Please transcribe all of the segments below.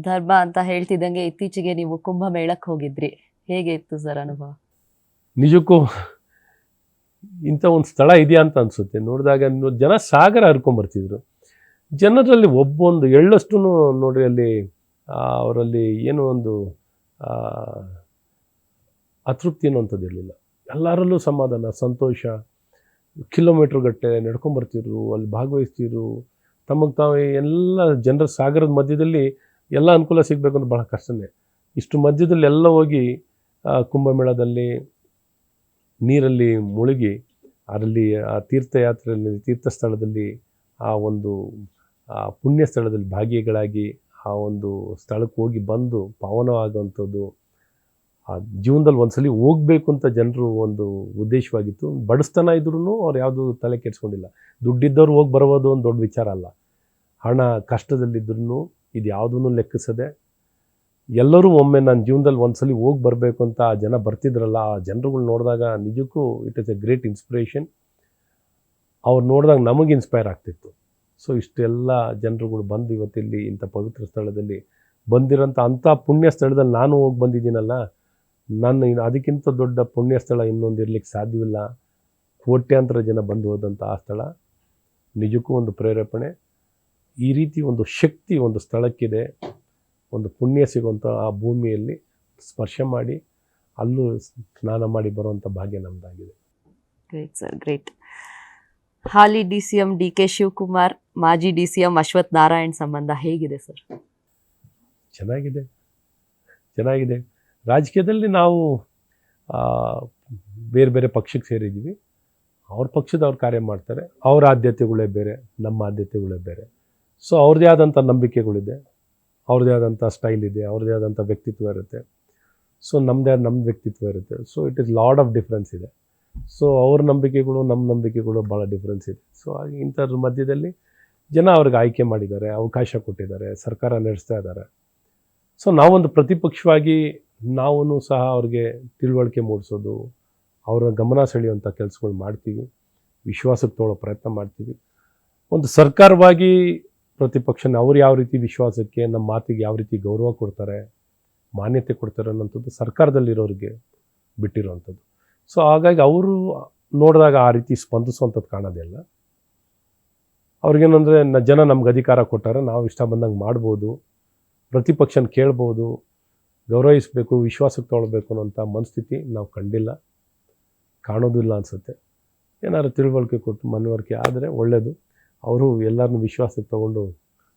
ಧರ್ಮ ಅಂತ ಹೇಳ್ತಿದ್ದಂಗೆ ಇತ್ತೀಚೆಗೆ ನೀವು ಕುಂಭಮೇಳಕ್ಕೆ ಹೋಗಿದ್ರಿ. ಹೇಗೆ ಇತ್ತು ಸರ್ ಅನುಭವ? ನಿಜಕ್ಕೂ ಇಂಥ ಒಂದು ಸ್ಥಳ ಇದೆಯಾ ಅಂತ ಅನಿಸುತ್ತೆ. ನೋಡಿದಾಗ ಜನ ಸಾಗರ ಹರ್ಕೊಂಬರ್ತಿದ್ರು ಜನರಲ್ಲಿ ಒಬ್ಬೊಂದು ಎಳ್ಳಷ್ಟು ನೋಡ್ರಿ ಅಲ್ಲಿ ಅವರಲ್ಲಿ ಏನೋ ಒಂದು ಅತೃಪ್ತಿ ಅನ್ನೋಂಥದ್ದು ಇರಲಿಲ್ಲ. ಎಲ್ಲರಲ್ಲೂ ಸಮಾಧಾನ, ಸಂತೋಷ. ಕಿಲೋಮೀಟ್ರ್ ಗಟ್ಟೆ ನಡ್ಕೊಂಬರ್ತಿದ್ರು ಅಲ್ಲಿ ಭಾಗವಹಿಸ್ತಿದ್ರು. ತಮಗೆ ತಾವು ಎಲ್ಲ ಜನರ ಸಾಗರದ ಮಧ್ಯದಲ್ಲಿ ಎಲ್ಲ ಅನುಕೂಲ ಸಿಗಬೇಕು ಅಂತ ಭಾಳ ಕಷ್ಟನೇ. ಇಷ್ಟು ಮಧ್ಯದಲ್ಲಿ ಎಲ್ಲ ಹೋಗಿ ಕುಂಭಮೇಳದಲ್ಲಿ ನೀರಲ್ಲಿ ಮುಳುಗಿ, ಅದರಲ್ಲಿ, ಆ, ತೀರ್ಥಯಾತ್ರೆಯಲ್ಲಿ ತೀರ್ಥ ಸ್ಥಳದಲ್ಲಿ ಆ ಒಂದು, ಆ ಪುಣ್ಯ ಸ್ಥಳದಲ್ಲಿ ಭಾಗಿಗಳಾಗಿ ಆ ಒಂದು ಸ್ಥಳಕ್ಕೆ ಹೋಗಿ ಬಂದು ಪಾವನವಾಗುವಂಥದ್ದು ಆ, ಜೀವನದಲ್ಲಿ ಒಂದ್ಸಲಿ ಹೋಗ್ಬೇಕು ಅಂತ ಜನರು ಒಂದು ಉದ್ದೇಶವಾಗಿತ್ತು. ಬಡಸ್ತನ ಇದ್ರೂ ಅವ್ರು ಯಾವುದು ತಲೆ ಕೆಡಿಸ್ಕೊಂಡಿಲ್ಲ. ದುಡ್ಡಿದ್ದವ್ರು ಹೋಗಿ ಬರೋದು ಒಂದು ದೊಡ್ಡ ವಿಚಾರ ಅಲ್ಲ. ಹಣ ಕಷ್ಟದಲ್ಲಿದ್ರೂ ಇದು ಯಾವುದನ್ನು ಲೆಕ್ಕಿಸದೆ ಎಲ್ಲರೂ ಒಮ್ಮೆ ನನ್ನ ಜೀವನದಲ್ಲಿ ಒಂದ್ಸಲಿ ಹೋಗಿ ಬರಬೇಕು ಅಂತ ಆ ಜನ ಬರ್ತಿದ್ರಲ್ಲ, ಆ ಜನರುಗಳು ನೋಡಿದಾಗ ನಿಜಕ್ಕೂ it is a great inspiration ಅವ್ರು ನೋಡಿದಾಗ ನಮಗೆ ಇನ್ಸ್ಪೈರ್ ಆಗ್ತಿತ್ತು. ಸೊ ಇಷ್ಟೆಲ್ಲ ಜನರುಗಳು ಬಂದು ಇವತ್ತಿಲ್ಲಿ ಇಂಥ ಪವಿತ್ರ ಸ್ಥಳದಲ್ಲಿ ಬಂದಿರೋಂಥ ಅಂಥ ಪುಣ್ಯ ಸ್ಥಳದಲ್ಲಿ ನಾನು ಹೋಗಿ ಬಂದಿದ್ದೀನಲ್ಲ ನಾನು ಇನ್ನು ಅದಕ್ಕಿಂತ ದೊಡ್ಡ ಪುಣ್ಯ ಸ್ಥಳ ಇನ್ನೊಂದು ಇರಲಿಕ್ಕೆ ಸಾಧ್ಯವಿಲ್ಲ. ಕೋಟ್ಯಾಂತರ ಜನ ಬಂದು ಹೋದಂಥ ಆ ಸ್ಥಳ. ನಿಜಕ್ಕೂ ಒಂದು ಪ್ರೇರೇಪಣೆ. ಈ ರೀತಿ ಒಂದು ಶಕ್ತಿ ಒಂದು ಸ್ಥಳಕ್ಕಿದೆ ಒಂದು ಪುಣ್ಯ ಸಿಗುವಂಥ ಆ ಭೂಮಿಯಲ್ಲಿ ಸ್ಪರ್ಶ ಮಾಡಿ ಅಲ್ಲೂ ಸ್ನಾನ ಮಾಡಿ ಬರುವಂಥ ಭಾಗ್ಯ ನಮ್ಮದಾಗಿದೆ ಗ್ರೇಟ್ ಸರ್ ಗ್ರೇಟ್ ಹಾಲಿ D C M D K Shivakumar ಮಾಜಿ D C M Ashwath Narayan ಸಂಬಂಧ ಹೇಗಿದೆ ಸರ್ ಚೆನ್ನಾಗಿದೆ ಚೆನ್ನಾಗಿದೆ. ರಾಜಕೀಯದಲ್ಲಿ ನಾವು ಬೇರೆ ಬೇರೆ ಪಕ್ಷಕ್ಕೆ ಸೇರಿದ್ದೀವಿ. ಅವ್ರ ಪಕ್ಷದ ಅವ್ರು ಕಾರ್ಯ ಮಾಡ್ತಾರೆ. ಅವ್ರ ಆದ್ಯತೆಗಳೇ ಬೇರೆ ನಮ್ಮ ಆದ್ಯತೆಗಳೇ ಬೇರೆ. ಸೊ ಅವ್ರದೇ ಆದಂಥ ನಂಬಿಕೆಗಳಿದೆ. ಅವ್ರದ್ದೇ ಆದಂಥ ಸ್ಟೈಲ್ ಇದೆ. ಅವ್ರದ್ದೇ ಆದಂಥ ವ್ಯಕ್ತಿತ್ವ ಇರುತ್ತೆ. ಸೊ ನಮ್ಮದೇ ನಮ್ಮ ವ್ಯಕ್ತಿತ್ವ ಇರುತ್ತೆ. So it is lot of difference ಇದೆ. ಸೊ ಅವ್ರ ನಂಬಿಕೆಗಳು ನಮ್ಮ ನಂಬಿಕೆಗಳು ಭಾಳ ಡಿಫ್ರೆನ್ಸ್ ಇದೆ. ಸೊ ಹಾಗೆ ಇಂಥದ್ರ ಮಧ್ಯದಲ್ಲಿ ಜನ ಅವ್ರಿಗೆ ಆಯ್ಕೆ ಮಾಡಿದ್ದಾರೆ, ಅವಕಾಶ ಕೊಟ್ಟಿದ್ದಾರೆ, ಸರ್ಕಾರ ನಡೆಸ್ತಾ ಇದ್ದಾರೆ. ಸೊ ನಾವೊಂದು ಪ್ರತಿಪಕ್ಷವಾಗಿ ನಾವೂ ಸಹ ಅವ್ರಿಗೆ ತಿಳುವಳಿಕೆ ಮೂಡಿಸೋದು, ಅವರ ಗಮನ ಸೆಳೆಯುವಂಥ ಕೆಲಸಗಳು ಮಾಡ್ತೀವಿ. ವಿಶ್ವಾಸಕ್ಕೆ ತೊಗೊಳ್ಳೋ ಪ್ರಯತ್ನ ಮಾಡ್ತೀವಿ. ಒಂದು ಸರ್ಕಾರವಾಗಿ ಪ್ರತಿಪಕ್ಷನ ಅವ್ರು ಯಾವ ರೀತಿ ವಿಶ್ವಾಸಕ್ಕೆ ನಮ್ಮ ಮಾತಿಗೆ ಯಾವ ರೀತಿ ಗೌರವ ಕೊಡ್ತಾರೆ, ಮಾನ್ಯತೆ ಕೊಡ್ತಾರೆ ಅನ್ನೋಂಥದ್ದು ಸರ್ಕಾರದಲ್ಲಿರೋರಿಗೆ ಬಿಟ್ಟಿರೋವಂಥದ್ದು. ಸೊ ಹಾಗಾಗಿ ಅವರು ನೋಡಿದಾಗ ಆ ರೀತಿ ಸ್ಪಂದಿಸುವಂಥದ್ದು ಕಾಣೋದಿಲ್ಲ ಅವ್ರಿಗೇನಂದರೆ, ನ ಜನ ನಮ್ಗೆ ಅಧಿಕಾರ ಕೊಟ್ಟಾರೆ, ನಾವು ಇಷ್ಟ ಬಂದಂಗೆ ಮಾಡ್ಬೋದು, ಪ್ರತಿಪಕ್ಷನ ಕೇಳ್ಬೋದು, ಗೌರವಿಸಬೇಕು, ವಿಶ್ವಾಸಕ್ಕೆ ತೊಗೊಳ್ಬೇಕು ಅನ್ನೋಂಥ ಮನಸ್ಥಿತಿ ನಾವು ಕಂಡಿಲ್ಲ. ಕಾಣೋದಿಲ್ಲ ಅನಿಸುತ್ತೆ. ಏನಾದ್ರು ತಿಳುವಳಿಕೆ ಕೊಟ್ಟು ಮನವರಿಕೆ ಆದರೆ ಒಳ್ಳೆಯದು ಅವರು ಎಲ್ಲರನ್ನು ವಿಶ್ವಾಸಕ್ಕೆ ತಗೊಂಡು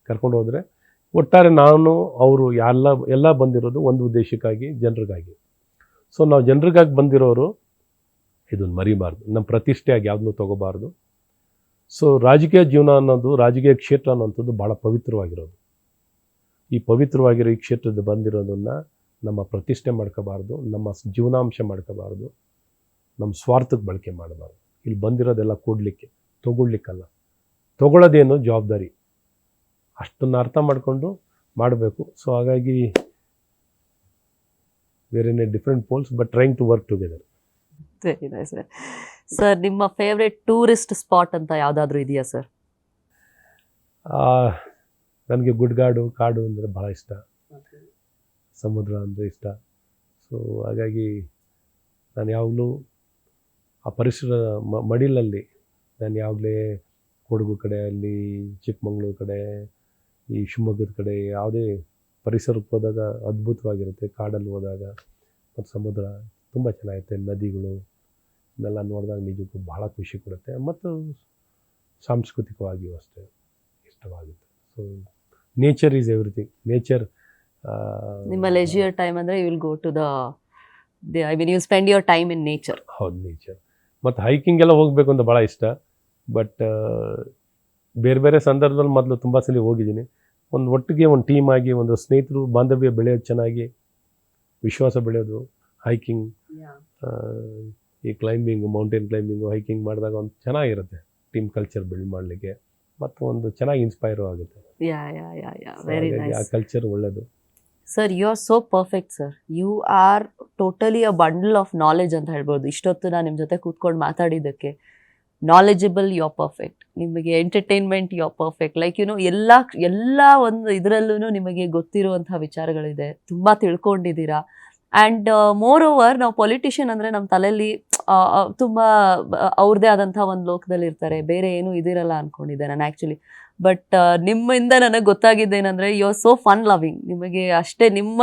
ಕರ್ಕೊಂಡು ಹೋದರೆ ಒಟ್ಟಾರೆ ನಾನು, ಅವರು ಎಲ್ಲ ಎಲ್ಲ ಬಂದಿರೋದು ಒಂದು ಉದ್ದೇಶಕ್ಕಾಗಿ, ಜನರಿಗಾಗಿ. ಸೊ ನಾವು ಜನರಿಗಾಗಿ ಬಂದಿರೋರು ಇದನ್ನು ಮರಿಬಾರ್ದು. ನಮ್ಮ ಪ್ರತಿಷ್ಠೆಯಾಗಿ ಯಾವ್ದು ತೊಗೋಬಾರ್ದು. ಸೊ ರಾಜಕೀಯ ಜೀವನ ಅನ್ನೋದು, ರಾಜಕೀಯ ಕ್ಷೇತ್ರ ಅನ್ನೋಂಥದ್ದು ಭಾಳ ಪವಿತ್ರವಾಗಿರೋದು. ಈ ಪವಿತ್ರವಾಗಿರೋ ಈ ಕ್ಷೇತ್ರದ ಬಂದಿರೋದನ್ನು ನಮ್ಮ ಪ್ರತಿಷ್ಠೆ ಮಾಡ್ಕೋಬಾರ್ದು, ನಮ್ಮ ಜೀವನಾಂಶ ಮಾಡ್ಕೋಬಾರ್ದು, ನಮ್ಮ ಸ್ವಾರ್ಥಕ್ಕೆ ಬಳಕೆ ಮಾಡಬಾರ್ದು. ಇಲ್ಲಿ ಬಂದಿರೋದೆಲ್ಲ ಕೊಡಲಿಕ್ಕೆ ತೊಗೊಳ್ಲಿಕ್ಕಲ್ಲ ತೊಗೊಳ್ಳೋದೇನು ಜವಾಬ್ದಾರಿ? ಅಷ್ಟನ್ನು ಅರ್ಥ ಮಾಡಿಕೊಂಡು ಮಾಡಬೇಕು. ಸೊ ಹಾಗಾಗಿ where in a different poles but trying to work together very nice sir sir ನಿಮ್ಮ ಫೇವ್ರೆಟ್ ಟೂರಿಸ್ಟ್ ಸ್ಪಾಟ್ ಅಂತ ಯಾವುದಾದ್ರೂ ಇದೆಯಾ ಸರ್ ನನಗೆ ಗುಡ್ಗಾಡು ಕಾಡು ಅಂದರೆ ಭಾಳ ಇಷ್ಟ. ಸಮುದ್ರ ಅಂದರೆ ಇಷ್ಟ. ಸೊ ಹಾಗಾಗಿ ನಾನು ಯಾವಾಗಲೂ ಆ ಪರಿಸರ ಮಡಿಲಲ್ಲಿ ನಾನು ಯಾವಾಗಲೇ ಕೊಡಗು ಕಡೆ ಅಲ್ಲಿ ಚಿಕ್ಕಮಂಗ್ಳೂರು ಕಡೆ ಈ ಶಿವಮೊಗ್ಗದ ಕಡೆ ಯಾವುದೇ ಪರಿಸರಕ್ಕೆ ಹೋದಾಗ ಅದ್ಭುತವಾಗಿರುತ್ತೆ. ಕಾಡಲ್ಲಿ ಹೋದಾಗ ಮತ್ತು ಸಮುದ್ರ ತುಂಬ ಚೆನ್ನಾಗಿರುತ್ತೆ. ನದಿಗಳು ಇದನ್ನೆಲ್ಲ ನೋಡಿದಾಗ ನಿಜಕ್ಕೂ ಭಾಳ ಖುಷಿ ಕೊಡುತ್ತೆ. ಮತ್ತು ಸಾಂಸ್ಕೃತಿಕವಾಗಿಯೂ ಅಷ್ಟೇ ಇಷ್ಟವಾಗುತ್ತೆ. So nature is everything nature ನಿಮ್ಮ ಲೆಜಿಯರ್ ಟೈಮ್ ಅಂದರೆ you will go to the I mean you spend your time in nature ಹೌದು ನೇಚರ್ ಮತ್ತು ಹೈಕಿಂಗ್ ಎಲ್ಲ ಹೋಗಬೇಕು ಅಂತ ಭಾಳ ಇಷ್ಟ. ಬಟ್ ಬೇರೆ ಬೇರೆ ಸಂದರ್ಭದಲ್ಲಿ ಮೊದಲು ತುಂಬ ಸಲ ಹೋಗಿದ್ದೀನಿ. ಒಂದು ಒಟ್ಟಿಗೆ ಒಂದು ಟೀಮ್ ಆಗಿ ಒಂದು ಸ್ನೇಹಿತರು ಬಾಂಧವ್ಯ ಬೆಳೆಯೋದು ಚೆನ್ನಾಗಿ ವಿಶ್ವಾಸ ಬೆಳೆಯೋದು ಹೈಕಿಂಗ್ ಈ ಕ್ಲೈಂಬಿಂಗು ಮೌಂಟೇನ್ ಕ್ಲೈಂಬಿಂಗು ಹೈಕಿಂಗ್ ಮಾಡಿದಾಗ ಒಂದು ಚೆನ್ನಾಗಿರುತ್ತೆ. ಟೀಮ್ ಕಲ್ಚರ್ ಬಿಲ್ಡ್ ಮಾಡಲಿಕ್ಕೆ. ಮತ್ತು ಒಂದು ಚೆನ್ನಾಗಿ ಇನ್ಸ್ಪೈರ್ ಆಗುತ್ತೆ. ಆ ಕಲ್ಚರ್ ಒಳ್ಳೇದು. Sir you are so perfect sir you are totally a bundle of knowledge ಅಂತ ಹೇಳ್ಬೋದು. ಇಷ್ಟೊತ್ತು ನಾನು ನಿಮ್ಮ ಜೊತೆ ಕೂತ್ಕೊಂಡು ಮಾತಾಡಿದ್ದಕ್ಕೆ. ನಾಲೆಜಬಲ್ ಯು ಪರ್ಫೆಕ್ಟ್ ನಿಮಗೆ entertainment you perfect like you know ಎಲ್ಲ ಎಲ್ಲ ಒಂದು ಇದರಲ್ಲೂ ನಿಮಗೆ ಗೊತ್ತಿರುವಂಥ ವಿಚಾರಗಳಿದೆ. ತುಂಬ ತಿಳ್ಕೊಂಡಿದ್ದೀರಾ? ಆ್ಯಂಡ್ ಮೋರ್ ಓವರ್ ನಾವು ಪೊಲಿಟಿಷಿಯನ್ ಅಂದರೆ ನಮ್ಮ ತಲೆಯಲ್ಲಿ ತುಂಬ ಅವ್ರದ್ದೇ ಆದಂಥ ಒಂದು ಲೋಕದಲ್ಲಿ ಇರ್ತಾರೆ. ಬೇರೆ ಏನೂ ಇದಿರಲ್ಲ ಅಂದ್ಕೊಂಡಿದ್ದೆ ನಾನು ಆ್ಯಕ್ಚುಲಿ ಬಟ್ ನಿಮ್ಮಿಂದ ನನಗೆ ಗೊತ್ತಾಗಿದ್ದೇನೆಂದರೆ you are so fun loving ನಿಮಗೆ ಅಷ್ಟೇ ನಿಮ್ಮ,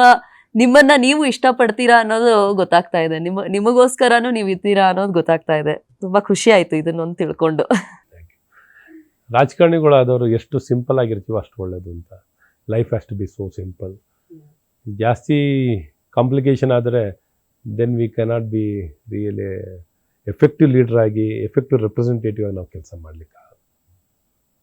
ನಿಮ್ಮನ್ನು ನೀವು ಇಷ್ಟಪಡ್ತೀರಾ ಅನ್ನೋದು ಗೊತ್ತಾಗ್ತಾ ಇದೆ. ನಿಮ್ಮ, ನಿಮಗೋಸ್ಕರನೂ ನೀವು ಇದ್ದೀರಾ ಅನ್ನೋದು ಗೊತ್ತಾಗ್ತಾ ಇದೆ. ತುಂಬ ಖುಷಿ ಆಯಿತು ಇದನ್ನೊಂದು ತಿಳ್ಕೊಂಡು. ರಾಜಕಾರಣಿಗಳಾದವರು ಎಷ್ಟು ಸಿಂಪಲ್ ಆಗಿರ್ತೀವೋ ಅಷ್ಟು ಒಳ್ಳೇದು ಅಂತ. Life has to be so simple ಜಾಸ್ತಿ ಕಾಂಪ್ಲಿಕೇಶನ್ ಆದರೆ then we cannot be really effective leader ಆಗಿ ಎಫೆಕ್ಟಿವ್ ರೆಪ್ರೆಸೆಂಟೇಟಿವ್ ಆಗಿ ನಾವು ಕೆಲಸ ಮಾಡಲಿಕ್ಕೆ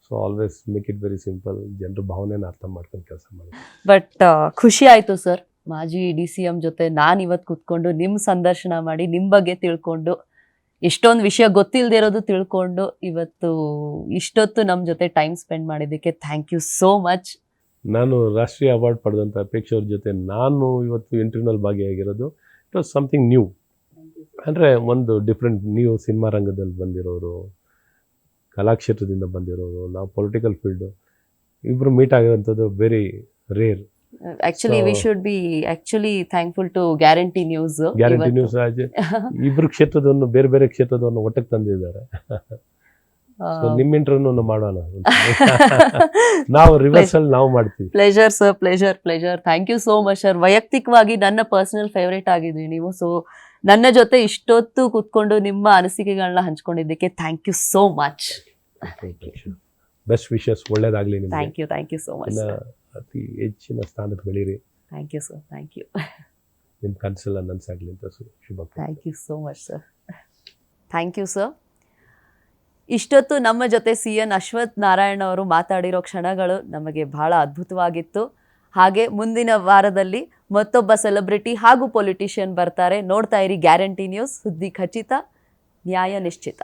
so always make it very simple ಜನರ ಭಾವನೆನ ಅರ್ಥ ಮಾಡ್ಕೊಂಡು ಕೆಲಸ ಮಾಡಿ. ಬಟ್ ಖುಷಿ ಆಯಿತು ಸರ್ ಮಾಜಿ ಡಿ ಸಿ ಎಂ ಜೊತೆ ನಾನು ಇವತ್ತು ಕೂತ್ಕೊಂಡು ನಿಮ್ಮ ಸಂದರ್ಶನ ಮಾಡಿ ನಿಮ್ಮ ಬಗ್ಗೆ ತಿಳ್ಕೊಂಡು ಎಷ್ಟೊಂದು ವಿಷಯ ಗೊತ್ತಿಲ್ಲದೆ ಇರೋದು ತಿಳ್ಕೊಂಡು ಇವತ್ತು ಇಷ್ಟೊತ್ತು ನಮ್ಮ ಜೊತೆ ಟೈಮ್ ಸ್ಪೆಂಡ್ ಮಾಡಿದ್ದಕ್ಕೆ ಥ್ಯಾಂಕ್ ಯು ಸೋ ಮಚ್ ನಾನು ರಾಷ್ಟ್ರೀಯ ಅವಾರ್ಡ್ ಪಡೆದಂಥ ಅಪೇಕ್ಷೆ ಅವ್ರ ಜೊತೆ ನಾನು ಇವತ್ತು ಇಂಟರ್ನಲ್ ಭಾಗಿಯಾಗಿರೋದು. ಇಟ್ ವಾಸ್ ಸಮಥಿಂಗ್ ನ್ಯೂ ಅಂದರೆ ಒಂದು ಡಿಫ್ರೆಂಟ್ ನೀವು ಸಿನಿಮಾ ರಂಗದಲ್ಲಿ ಬಂದಿರೋರು, ಕಲಾಕ್ಷೇತ್ರದಿಂದ ಬಂದಿರೋರು, ನಾವು ಪೊಲಿಟಿಕಲ್ ಫೀಲ್ಡು ಇಬ್ಬರು meet ಆಗಿರೋಂಥದ್ದು very rare actually we should be actually thankful to guarantee news guarantee news Raj ಇಬ್ಬರು ಕ್ಷೇತ್ರದವನ್ನು ಬೇರೆ ಬೇರೆ ಕ್ಷೇತ್ರದವನ್ನು ಒಟ್ಟಿಗೆ ತಂದಿದ್ದಾರೆ. ನಿಮ್ಮ ಇಂಟರ್ವ್ಯೂ ಮಾಡೋಣ. ನಾವು ರಿವರ್ಸಲ್ ನಾವು ಮಾಡ್ತೀವಿ. Pleasure sir pleasure pleasure thank you so much sir ವೈಯಕ್ತಿಕವಾಗಿ ನನ್ನ ಪರ್ಸನಲ್ ಫೇವ್ರೇಟ್ ಆಗಿದ್ವಿ ನೀವು. ಸೊ ನನ್ನ ಜೊತೆ ಇಷ್ಟೊತ್ತು ಕೂತ್ಕೊಂಡು ನಿಮ್ಮ ಅನಿಸಿಕೆಗಳನ್ನ ಹಂಚ್ಕೊಂಡಿದ್ದಕ್ಕೆ thank you so much best wishes ಒಳ್ಳೇದಾಗಲಿ thank you thank you so much ಅತಿ ಹೆಚ್ಚಿನ ಸ್ಥಾನಕ್ಕೆ ಬೆಳೀರಿ. Thank you sir thank you ನಿಮ್ಮ ಕನಸೆಲ್ಲ ನನಸಾಗಲಿ ಅಂತ ಶುಭ thank you so much sir thank you sir ಇಷ್ಟೊತ್ತು ನಮ್ಮ ಜೊತೆ ಸಿ ಎನ್ ಅಶ್ವಥ್ ನಾರಾಯಣ ಅವರು ಮಾತಾಡಿರೋ ಕ್ಷಣಗಳು ನಮಗೆ ಬಹಳ ಅದ್ಭುತವಾಗಿತ್ತು. ಹಾಗೆ ಮುಂದಿನ ವಾರದಲ್ಲಿ ಮತ್ತೊಬ್ಬ ಸೆಲೆಬ್ರಿಟಿ ಹಾಗೂ ಪೊಲಿಟಿಷಿಯನ್ ಬರ್ತಾರೆ. ನೋಡ್ತಾ ಇರಿ ಗ್ಯಾರಂಟಿ ನ್ಯೂಸ್ ಸುದ್ದಿ ಖಚಿತ ನ್ಯಾಯ ನಿಶ್ಚಿತ.